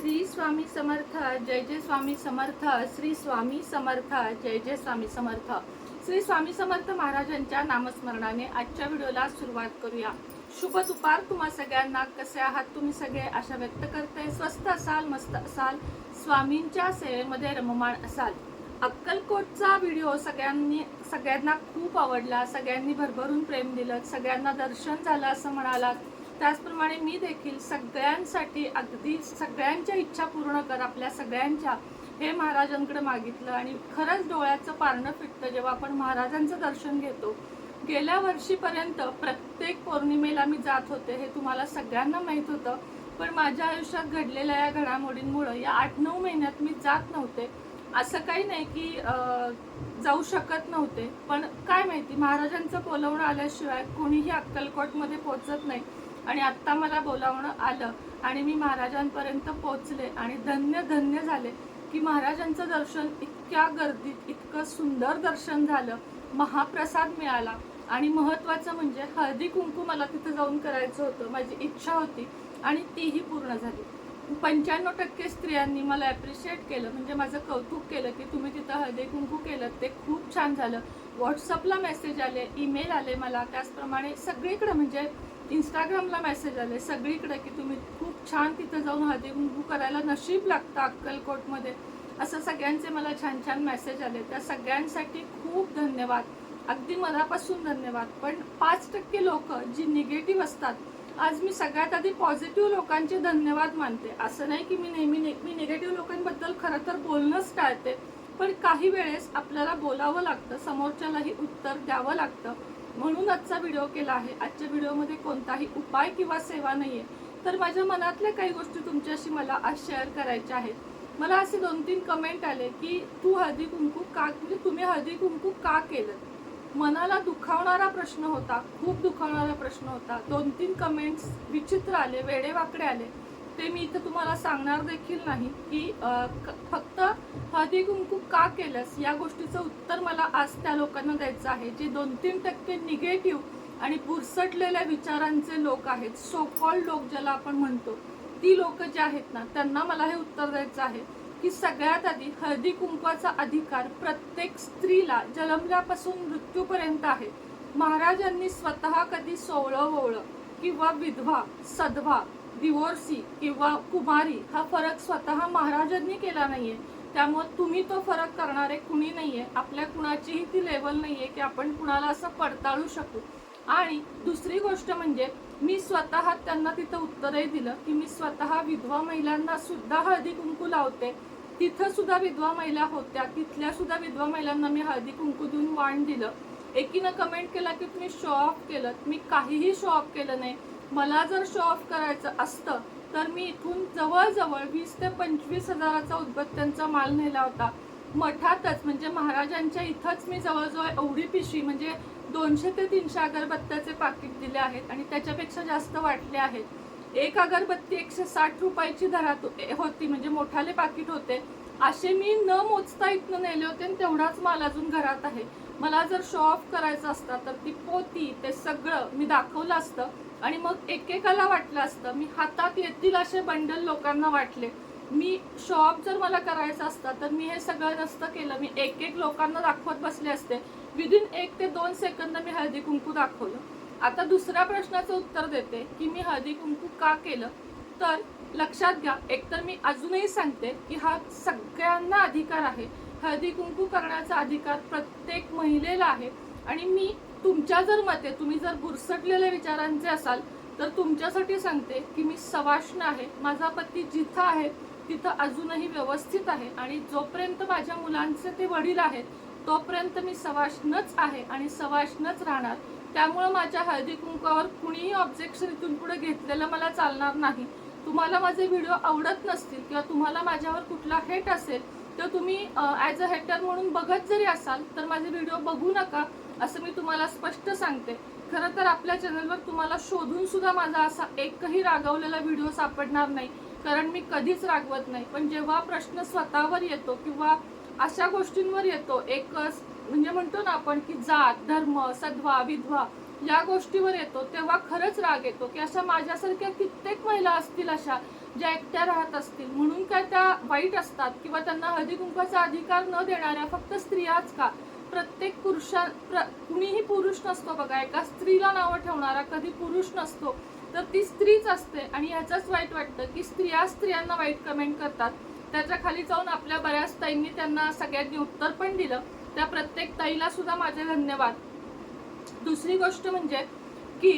श्री स्वामी समर्थ जय जय स्वामी समर्थ श्री स्वामी समर्थ जय जय स्वामी समर्थ. श्री स्वामी समर्थ महाराजांच्या नामस्मरणाने आजच्या व्हिडिओला सुरुवात करूया. शुभ दुपार तुम्हा सगळ्यांना. कसे आहात तुम्ही सगळे? आशा व्यक्त करते. स्वस्त असाल मस्त असाल. स्वामींच्या सेवेमध्ये रममाण असाल. अक्कलकोटचा व्हिडिओ सगळ्यांनी सगळ्यांना खूप आवडला. सगळ्यांनी भरभरून प्रेम दिलं. सगळ्यांना दर्शन झालं असं म्हणालात. त्याचप्रमाणे मी देखील सगळ्यांसाठी अगदी सगळ्यांच्या इच्छा पूर्ण कर आपल्या सगळ्यांच्या हे महाराजांकडे मागितलं आणि खरंच डोळ्याचं पारणं फिटतं. जेव्हा आपण महाराजांचं दर्शन घेतो गेल्या वर्षीपर्यंत प्रत्येक पौर्णिमेला मी जात होते हे तुम्हाला सगळ्यांना माहीत होतं. पण माझ्या आयुष्यात घडलेल्या या घडामोडींमुळं या आठ नऊ महिन्यात मी जात नव्हते. असं काही नाही की जाऊ शकत नव्हते. पण काय माहिती महाराजांचं बोलवणं आल्याशिवाय कोणीही अक्कलकोटमध्ये पोचत नाही. आणि आत्ता मला बोलावणं आलं आणि मी महाराजांपर्यंत पोचले आणि धन्य धन्य झाले की महाराजांचं दर्शन इतक्या गर्दीत इतकं सुंदर दर्शन झालं महाप्रसाद मिळाला. आणि महत्त्वाचं म्हणजे हळदी कुंकू मला तिथं जाऊन करायचं होतं माझी इच्छा होती आणि तीही पूर्ण झाली. पंच्याण्णव टक्के स्त्रियांनी मला ॲप्रिशिएट केलं म्हणजे माझं कौतुक केलं की तुम्ही तिथं हळदी कुंकू केलं ते खूप छान झालं. व्हॉट्सअपला मेसेज आले ईमेल आले मला त्याचप्रमाणे सगळीकडे म्हणजे इंस्टाग्रामला मेसेज आले सगळीकडे की तुम्ही खूप छान तिथं जाऊन हळदी कुंकू करायला नशीब लागतं अक्कलकोटमध्ये. असं सगळ्यांचे मला छान छान मेसेज आले. त्या सगळ्यांसाठी खूप धन्यवाद. अगदी मनापासून धन्यवाद. पण पाच टक्के लोक जी निगेटिव्ह असतात आज मी सगळ्यात आधी पॉझिटिव्ह लोकांचे धन्यवाद मानते. असं नाही की मी नेहमी ने- मी निगेटिव्ह लोकांबद्दल खरं तर बोलणंच टाळते पण काही वेळेस आपल्याला बोलावं लागतं समोरच्यालाही उत्तर द्यावं लागतं. म्हणून आजचा व्हिडिओ केला आहे. आजच्या व्हिडिओमध्ये कोणताही उपाय किंवा सेवा नाही आहे तर माझ्या मनातल्या काही गोष्टी तुमच्याशी मला आज शेअर करायच्या आहेत. मला असे दोन तीन कमेंट आले की तू हळदी कुंकू का म्हणजे तुम्ही हळदी कुंकू का केलं? मनाला दुखावणारा प्रश्न होता. खूप दुखावणारा प्रश्न होता. दोन तीन कमेंट्स विचित्र आले वेडेवाकडे आले. ते मी इथं तुम्हाला सांगणार देखील नाही की फक्त हळदी कुंकू का केलंस? या गोष्टीचं उत्तर मला आज त्या लोकांना द्यायचं आहे जे दोन तीन टक्के निगेटिव्ह आणि पुरसटलेल्या विचारांचे लोक आहेत सोकॉल लोक ज्याला आपण म्हणतो ती लोक जे आहेत ना त्यांना मला हे उत्तर द्यायचं आहे की सगळ्यात आधी हळदी कुंकवाचा अधिकार प्रत्येक स्त्रीला जन्मल्यापासून मृत्यूपर्यंत आहे. महाराजांनी स्वतः कधी सोवळं वोवळं किंवा विधवा सधवा डिवोर्सी किंवा कुमारी हा फरक स्वतः महाराजांनी केला नाहीये. त्यामुळे तुम्ही तो फरक करणारे कुणी नाहीये. आपल्या कुणाचीही ती लेवल नाहीये की आपण कुणाला असं पडताळू शकू. आणि दुसरी गोष्ट म्हणजे मी स्वतः त्यांना तिथं उत्तरही दिलं की मी स्वतः विधवा महिलांना सुद्धा हळदी कुंकू लावते. तिथं सुद्धा विधवा महिला होत्या. तिथल्या सुद्धा विधवा महिलांना मी हळदी कुंकू देऊन वाण दिलं. एकीनं कमेंट केला की तुम्ही शो ऑफ केलं मी काहीही शो ऑफ केलं नाही. मला जर शो ऑफ करायचं असतं तर मी इथून जवळजवळ वीस ते पंचवीस हजाराचा उदबत्त्यांचा माल नेला होता. मठातच म्हणजे महाराजांच्या इथंच मी जवळजवळ एवढी पिशवी म्हणजे दोनशे ते तीनशे अगरबत्त्याचे पाकिट दिले आहेत आणि त्याच्यापेक्षा जास्त वाटले आहेत. एक अगरबत्ती एकशे साठ रुपयाची दरात होती म्हणजे मोठाले पाकिट होते. असे मी न मोजता इथनं नेले होते आणि तेवढाच माल अजून घरात आहे. मला जर शो ऑफ करायचा असता तर ती पोती ते सगळं मी दाखवलं असतं. आणि मग एकेकाला वाटलं असतं मी हातात येतील असे बंडल लोकांना वाटले. मी शॉप जर मला करायचा असता तर मी हे सगळं नसतं केलं. मी एक एक लोकांना दाखवत बसले असते. विदिन एक ते दोन सेकंद मी हळदी कुंकू दाखवलं. आता दुसऱ्या प्रश्नाचं उत्तर देते की मी हळदी कुंकू का केलं? तर लक्षात घ्या एकतर मी अजूनही सांगते की हा सगळ्यांना अधिकार आहे. हळदी कुंकू करण्याचा अधिकार प्रत्येक महिलेला आहे. आणि मी तुमच्या जर मते तुम्ही जर बुरसटलेल्या विचारांचे असाल तर तुमच्यासाठी सांगते की मी सवाष्ण आहे. माझा पती जिथं आहे तिथं अजूनही व्यवस्थित आहे. आणि जोपर्यंत माझ्या मुलांचे ते वडील आहेत तोपर्यंत मी सवाष्णच आहे आणि सवाष्णच राहणार. त्यामुळं माझ्या हळदी कुंकावर कुणीही ऑब्जेक्शन इथून पुढे घेतलेलं मला चालणार नाही. तुम्हाला माझे व्हिडिओ आवडत नसतील किंवा तुम्हाला माझ्यावर कुठला हेट असेल तर तुम्ही ॲज अ हेटर म्हणून बघत जरी असाल तर माझे व्हिडिओ बघू नका. असं मी तुम्हाला स्पष्ट सांगते. खरं तर आपल्या चॅनलवर तुम्हाला शोधून सुद्धा माझा असा एकही रागवलेला व्हिडिओ सापडणार नाही. कारण मी कधीच रागवत नाही. पण जेव्हा प्रश्न स्वतःवर येतो किंवा अशा गोष्टींवर येतो एक म्हणजे म्हणतो ना आपण की जात धर्म सद्वा विधवा या गोष्टीवर येतो तेव्हा खरंच राग येतो की अशा माझ्यासारख्या कित्येक महिला असतील अशा ज्या एकट्या राहत असतील. म्हणून काय त्या वाईट असतात किंवा त्यांना हळदी कुंकवाचा अधिकार न देणाऱ्या फक्त स्त्रियाच का? प्रत्येक पुरुषा प्र कुणीही पुरुष नसतो बघा एका स्त्रीला नावं ठेवणारा कधी पुरुष नसतो तर ती स्त्रीच असते. आणि ह्याचंच वाईट वाटतं की स्त्रिया स्त्रियांना वाईट कमेंट करतात. त्याच्याखाली जाऊन आपल्या बऱ्याच ताईंनी त्यांना सगळ्यांनी उत्तर पण दिलं त्या प्रत्येक ताईला सुद्धा माझे धन्यवाद. दुसरी गोष्ट म्हणजे की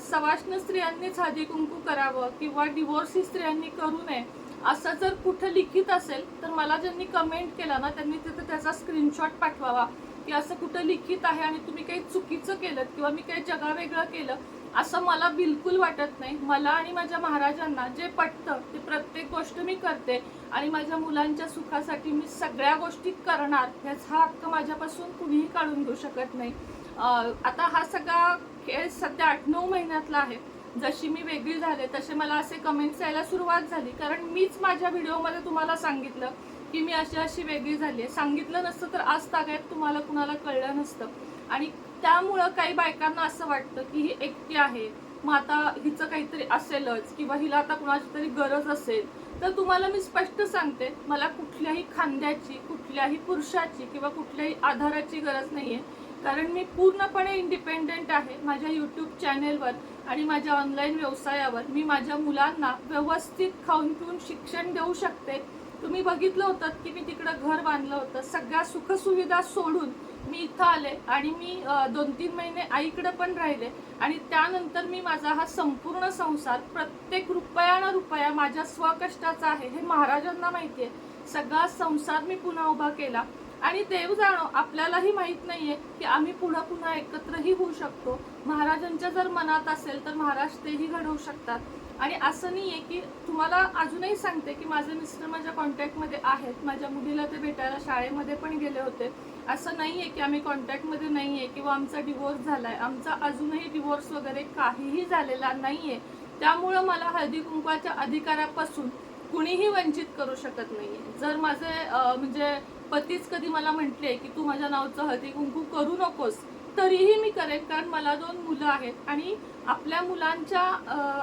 सवाष्ण स्त्रियांनीच हळदी कुंकू करावं किंवा डिवोर्स ही स्त्रियांनी करू नये असं जर कुठं लिखित असेल तर मला ज्यांनी कमेंट केला ना त्यांनी तिथं त्याचा स्क्रीनशॉट पाठवावा. की असं कुठं लिखित आहे आणि तुम्ही काही चुकीचं केलं किंवा मी काही जगावेगळं केलं असं मला बिलकुल वाटत नाही. मला आणि माझ्या महाराजांना जे पटतं ते प्रत्येक गोष्ट मी करते आणि माझ्या मुलांच्या सुखासाठी मी सगळ्या गोष्टी करणार ह्याचा हक्क माझ्यापासून कुणीही काढून घेऊ शकत नाही. आता हा सगळा खेळ सध्या आठ नऊ महिन्यातला आहे. जशी मी वेगळी झाले तसे मला असे कमेंट्स यायला सुरुवात झाली. कारण मीच माझ्या व्हिडिओमध्ये तुम्हाला सांगितलं की मी अशी अशी वेगळी झाली आहे. सांगितलं नसतं तर आज तागायत तुम्हाला कुणाला कळलं नसतं. आणि त्यामुळं काही बायकांना असं वाटतं की ही एकटी आहे. मग आता हिचं काहीतरी असेलच किंवा हिला आता कुणाची तरी गरज असेल. तर तुम्हाला मी स्पष्ट सांगते मला कुठल्याही खांद्याची कुठल्याही पुरुषाची किंवा कुठल्याही आधाराची गरज नाही आहे कारण मी पूर्णपणे इंडिपेंडेंट आहे. माझ्या यूट्यूब चॅनेलवर आणि माझ्या ऑनलाईन व्यवसायावर मी माझ्या मुलांना व्यवस्थित खाऊन पिऊन शिक्षण देऊ शकते. तुम्ही बघितलं होतं की मी तिकडं घर बांधलं होतं. सगळ्या सुखसुविधा सोडून मी इथं आले आणि मी दोन तीन महिने आईकडे पण राहिले आणि त्यानंतर मी माझा हा संपूर्ण संसार प्रत्येक रुपया रुपया माझ्या स्वकष्टाचा आहे हे महाराजांना माहिती आहे. सगळा संसार मी पुन्हा उभा केला आणि देव जाणो आपल्यालाही माहीत नाहीये की आम्ही पुढं पुन्हा एकत्रही होऊ शकतो. महाराजांच्या जर मनात असेल तर महाराज तेही घडवू शकतात. आणि असं नाही आहे की तुम्हाला अजूनही सांगते की माझे मिस्टर माझ्या कॉन्टॅक्टमध्ये आहेत. माझ्या मुलीला ते भेटायला शाळेमध्ये पण गेले होते. असं नाही आहे की आम्ही कॉन्टॅक्टमध्ये नाही आहे किंवा आमचा डिवोर्स झाला आहे आमचा अजूनही डिवोर्स वगैरे काहीही झालेला नाही आहे. त्यामुळं मला हळदी कुंकवाच्या अधिकारापासून कुणीही वंचित करू शकत नाही आहे. जर माझे म्हणजे पतीच कधी मला म्हटले की तू माझ्या नावचं हळदी कुंकू करू नकोस तरीही मी करेन कारण मला दोन मुलं आहेत आणि आपल्या मुलांच्या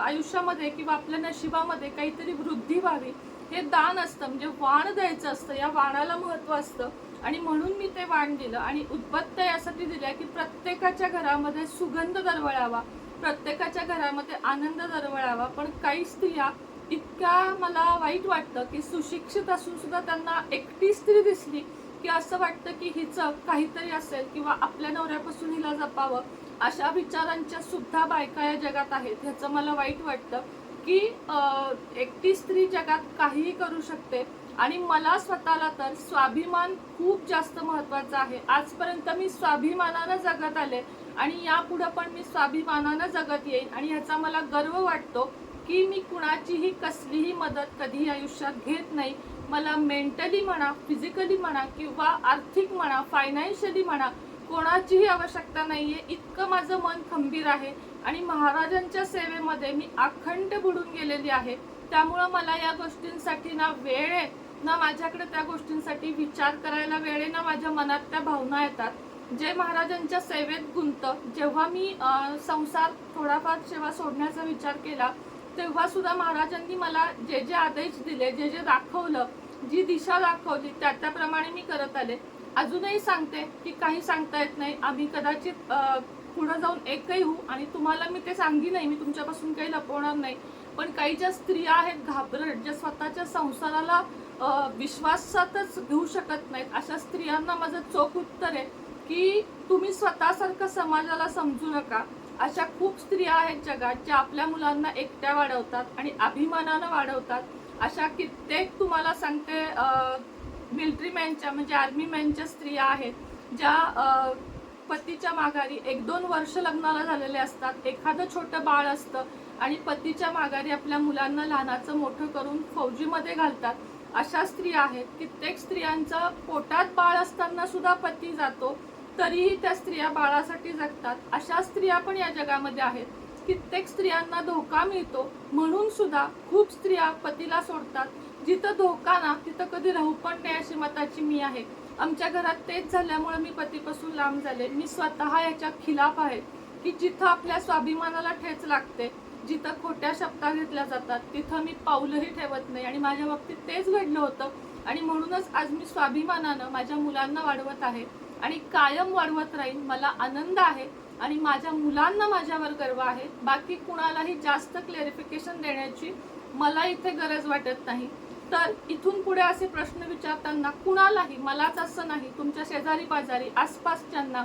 आयुष्यामध्ये किंवा आपल्या नशिबामध्ये काहीतरी वृद्धी व्हावी हे दान असतं. म्हणजे वाण द्यायचं असतं या वाणाला महत्त्व असतं. आणि म्हणून मी ते वाण दिलं. आणि उद्बत्त्या यासाठी दिल्या की प्रत्येकाच्या घरामध्ये सुगंध दरवळावा. प्रत्येकाच्या घरामध्ये आनंद दरवळावा. पण काही स्त्रिया इतक्या मला वाईट वाटतं की सुशिक्षित असून सुद्धा त्यांना एकटी स्त्री दिसली की असं वाटतं की हिचं काहीतरी असेल किंवा आपल्या नवऱ्यापासून हिला जपावं अशा विचारांच्या सुद्धा बायका या जगात आहेत. ह्याचं मला वाईट वाटतं की एकटी स्त्री जगात काहीही करू शकते आणि मला स्वतःला तर स्वाभिमान खूप जास्त महत्त्वाचा आहे. आजपर्यंत मी स्वाभिमानानं जगत आले आणि यापुढं पण मी स्वाभिमानानं जगत येईन आणि ह्याचा मला गर्व वाटतो की मी कुणाचीही कसलीही मदत कधीही आयुष्यात घेत नाही. मला मेंटली म्हणा फिजिकली म्हणा किंवा आर्थिक म्हणा फायनान्शियली म्हणा कोणाचीही आवश्यकता नाही आहे इतकं माझं मन खंबीर आहे आणि महाराजांच्या सेवेमध्ये मी अखंड बुडून गेलेली आहे. त्यामुळं मला या गोष्टींसाठी ना वेळ आहे ना माझ्याकडे त्या गोष्टींसाठी विचार करायला वेळ आहे ना माझ्या मनात त्या भावना येतात. जे महाराजांच्या सेवेत गुंत जेव्हा मी संसार थोडाफार सेवा सोडण्याचा विचार केला तेव्हा सुद्धा महाराजांनी मला जे जे आदेश दिले जे जे दाखवलं जी दिशा दाखवली त्या त्याप्रमाणे मी करत आले. अजूनही सांगते की काही सांगता येत नाही. आम्ही कदाचित पुढं जाऊन एकही होऊ आणि तुम्हाला मी ते सांगी नाही. मी तुमच्यापासून काही लपवणार नाही. पण काही ज्या स्त्रिया आहेत घाबरट ज्या स्वतःच्या संसाराला विश्वासातच घेऊ शकत नाहीत अशा स्त्रियांना माझं चोख उत्तर आहे की तुम्ही स्वतःसारखं समाजाला समजू नका. अशा खूप स्त्रिया आहेत जगात ज्या आपल्या मुलांना एकट्या वाढवतात आणि अभिमानानं वाढवतात. अशा कित्येक तुम्हाला सांगते मिलिटरी मॅनच्या म्हणजे आर्मी मॅनच्या स्त्रिया आहेत ज्या पतीच्या माघारी एक दोन वर्ष लग्नाला झालेले असतात. एखादं छोटं बाळ असतं आणि पतीच्या माघारी आपल्या मुलांना लहानाचं मोठं करून फौजीमध्ये घालतात. अशा स्त्रिया आहेत. कित्येक स्त्रियांचं पोटात बाळ असताना सुद्धा पती जातो तरीही त्या स्त्रिया बाळासाठी जगतात. अशा स्त्रिया पण या जगामध्ये आहेत. कित्येक स्त्रियांना धोका मिळतो. म्हणून सुद्धा खूप स्त्रिया पतीला सोडतात. जिथं धोका ना तिथं कधी राहू पण नाही अशी मताची मी आहे. आमच्या घरात तेच झाल्यामुळे मी पतीपासून लांब झाले. मी स्वतः याच्या खिलाफ आहे. की जिथं आपल्या स्वाभिमानाला ठेच लागते जिथं खोट्या शब्दा घेतल्या जातात तिथं मी पाऊलही ठेवत नाही. आणि माझ्या बाबतीत तेच घडलं होतं. आणि म्हणूनच आज मी स्वाभिमानानं माझ्या मुलांना वाढवत आहे. आणि कायम वाढवत राहीन. मला आनंद आहे. आणि माझ्या मुलांना माझ्यावर गर्व आहे. बाकी कुणालाही जास्त क्लेरिफिकेशन देण्याची मला इथे गरज वाटत नाही. तर इथून पुढे असे प्रश्न विचारताना कुणालाही मलाच असं नाही तुमच्या शेजारी पाजारी आसपासच्यांना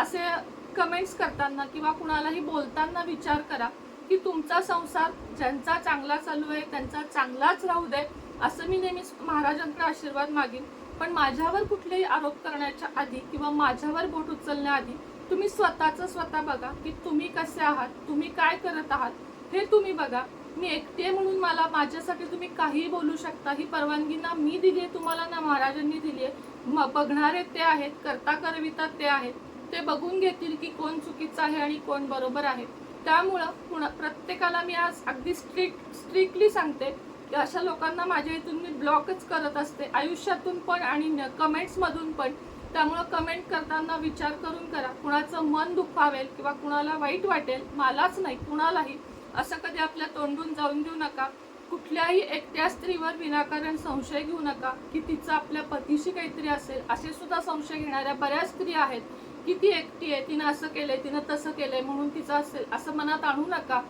असे कमेंट्स करताना किंवा कुणालाही बोलताना विचार करा की तुमचा संसार ज्यांचा चांगला चालू आहे त्यांचा चांगलाच राहू दे असं मी नेहमीच महाराजांकडे आशीर्वाद मागेन. पण माझ्यावर कुठलेही आरोप करण्याच्या आधी किंवा माझ्यावर बोट उचलण्याआधी तुम्ही स्वतःचं स्वतः बघा की तुम्ही कसे आहात तुम्ही काय करत आहात हे तुम्ही बघा. मी एकटे म्हणून मला माझ्यासाठी तुम्ही काहीही बोलू शकता. ही परवानगी ना मी दिली आहे तुम्हाला ना महाराजांनी दिली आहे. म- बघणारे ते आहेत करता करविता ते आहेत. ते बघून घेतील की कोण चुकीचं आहे आणि कोण बरोबर आहे. त्यामुळं कुणा प्रत्येकाला मी आज अगदी स्ट्रिक्ट स्ट्रिक्टली सांगते की अशा लोकांना माझ्या इथून मी ब्लॉकच करत असते. आयुष्यातून पण आणि कमेंट्समधून पण त्यामुळं कमेंट करताना विचार करून करा. कुणाचं मन दुखावेल किंवा कुणाला वाईट वाटेल मलाच नाही कुणालाही असं कधी आपल्या तोंडून जाऊन देऊ नका. कुठल्याही एकट्या स्त्रीवर विनाकारण संशय घेऊ नका. की तिचा आपल्या पतीशी काहीतरी असेल असे सुद्धा संशय घेणाऱ्या बऱ्याच स्त्री आहेत. की ती एकटी आहे तिनं असं केलंय तिनं तसं केलंय म्हणून तिचं असेल असं मनात आणू नका.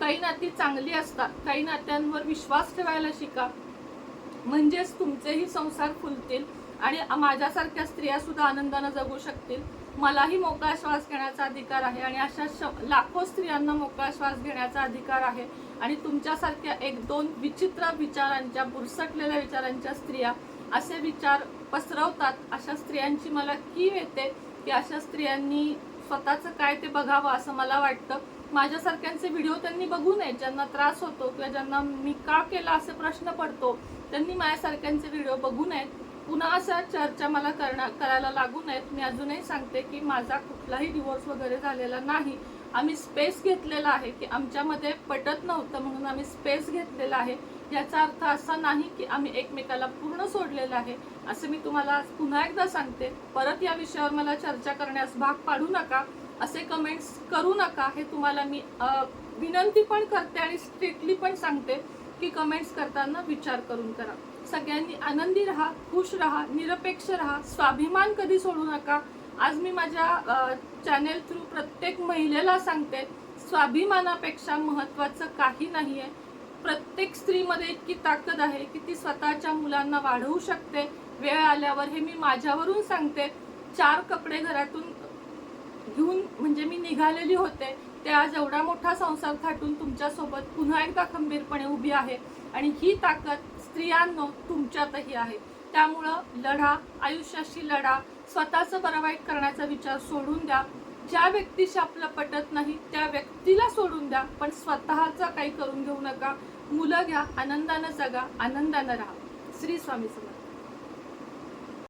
काही नाती चांगली असतात काही नात्यांवर विश्वास ठेवायला शिका. म्हणजेच तुमचेही संसार फुलतील. आणि माझ्यासारख्या स्त्रिया सुद्धा आनंदानं जगू शकतील. मलाही मोकळा श्वास घेण्याचा अधिकार आहे आणि अशा श- लाखो स्त्रियांना मोकळा श्वास घेण्याचा अधिकार आहे. आणि तुमच्यासारख्या एक दोन विचित्र विचारांच्या बुरसटलेल्या विचारांच्या स्त्रिया असे विचार पसरवतात अशा स्त्रियांची मला कीव येते की अशा स्त्रियांनी स्वतःचं काय ते बघावं असं मला वाटतं. माझ्यासारख्यांचे व्हिडिओ त्यांनी बघू नये ज्यांना त्रास होतो किंवा ज्यांना मी का केला असे प्रश्न पडतो त्यांनी माझ्यासारख्यांचे व्हिडिओ बघू नयेत. पुन्हा अशा चर्चा मला करणा करायला लागू नयेत. मी अजूनही सांगते की माझा कुठलाही डिवोर्स वगैरे झालेला नाही. आम्ही स्पेस घेतलेला आहे की आमच्यामध्ये पटत नव्हतं म्हणून आम्ही स्पेस घेतलेला आहे. याचा अर्थ असा नाही की आम्ही एकमेकाला पूर्ण सोडलेलं आहे. असं मी तुम्हाला पुन्हा एकदा सांगते. परत या विषयावर मला चर्चा करण्यास भाग पाडू नका. असे कमेंट्स करू नका हे तुम्हाला मी विनंती पण करते आणि स्ट्रिक्टली पण सांगते की कमेंट्स करताना विचार करून करा. सगळ्यांनी आनंदी राहा खुश राहा निरपेक्ष राहा. स्वाभिमान कधी सोडू नका. आज मी माझ्या चॅनेल थ्रू प्रत्येक महिलेला सांगते स्वाभिमानापेक्षा महत्त्वाचं काही नाही आहे प्रत्येक स्त्रीमध्ये इतकी ताकद आहे की ती स्वतःच्या मुलांना वाढवू शकते. वेळ आल्यावर हे मी माझ्यावरून सांगते. चार कपडे घरातून घेऊन म्हणजे मी निघालेली होते. ते आज एवढा मोठा संसार थाटून तुमच्यासोबत पुन्हा एकदा खंबीरपणे उभी आहे. आणि ही ताकद स्त्रियांनो तुमच्यातही आहे. त्यामुळं लढा आयुष्याशी लढा स्वतःचं बरं वाईट करण्याचा विचार सोडून द्या. ज्या व्यक्तीशी आपलं पटत नाही त्या व्यक्तीला सोडून द्या. पण स्वतःचा काही करून घेऊ नका. मुलं घ्या आनंदानं जगा आनंदानं राहा. श्री स्वामी समर्थ.